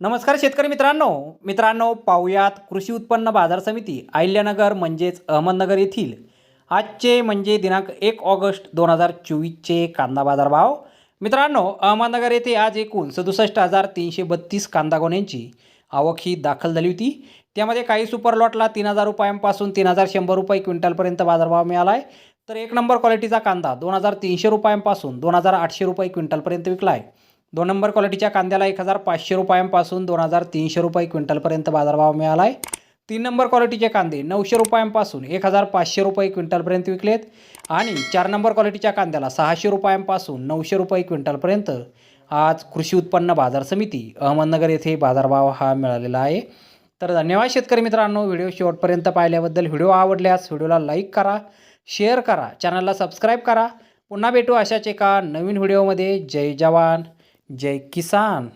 नमस्कार शेतकरी मित्रांनो. मित्रांनो पाहुयात कृषी उत्पन्न बाजार समिती अहिल्यानगर म्हणजेच अहमदनगर येथील. आजचे म्हणजे दिनांक एक ऑगस्ट दोन हजार चोवीसचे कांदा बाजार भाव मित्रांनो अहमदनगर येथे आज एकूण सदुसष्ट हजार तीनशे बत्तीस कांदा गोण्यांची आवक ही दाखल झाली होती. त्यामध्ये काही सुपर लॉटला तीन हजार रुपयांपासून तीन हजार शंभर रुपये क्विंटलपर्यंत बाजारभाव मिळाला आहे तर एक नंबर क्वालिटीचा कांदा दोन हजार तीनशे रुपयांपासून दोन हजार आठशे रुपये क्विंटलपर्यंत विकला आहे दोन नंबर क्वालिटीच्या कांद्याला एक हजार पाचशे रुपयांपासून दोन हजार तीनशे रुपये क्विंटलपर्यंत बाजारभाव मिळाला आहे तीन नंबर क्वालिटीचे कांदे नऊशे रुपयांपासून एक हजार पाचशे रुपये क्विंटलपर्यंत विकलेत. आणि चार नंबर क्वालिटीच्या कांद्याला सहाशे रुपयांपासून नऊशे रुपये क्विंटलपर्यंत आज कृषी उत्पन्न बाजार समिती अहमदनगर येथे बाजारभाव हा मिळालेला आहे. तर धन्यवाद शेतकरी मित्रांनो व्हिडिओ शेवटपर्यंत पाहिल्याबद्दल व्हिडिओ आवडल्यास व्हिडिओला लाईक करा शेअर करा चॅनलला सबस्क्राईब करा. पुन्हा भेटू अशाच एका नवीन व्हिडिओमध्ये. जय जवान. जय किसान।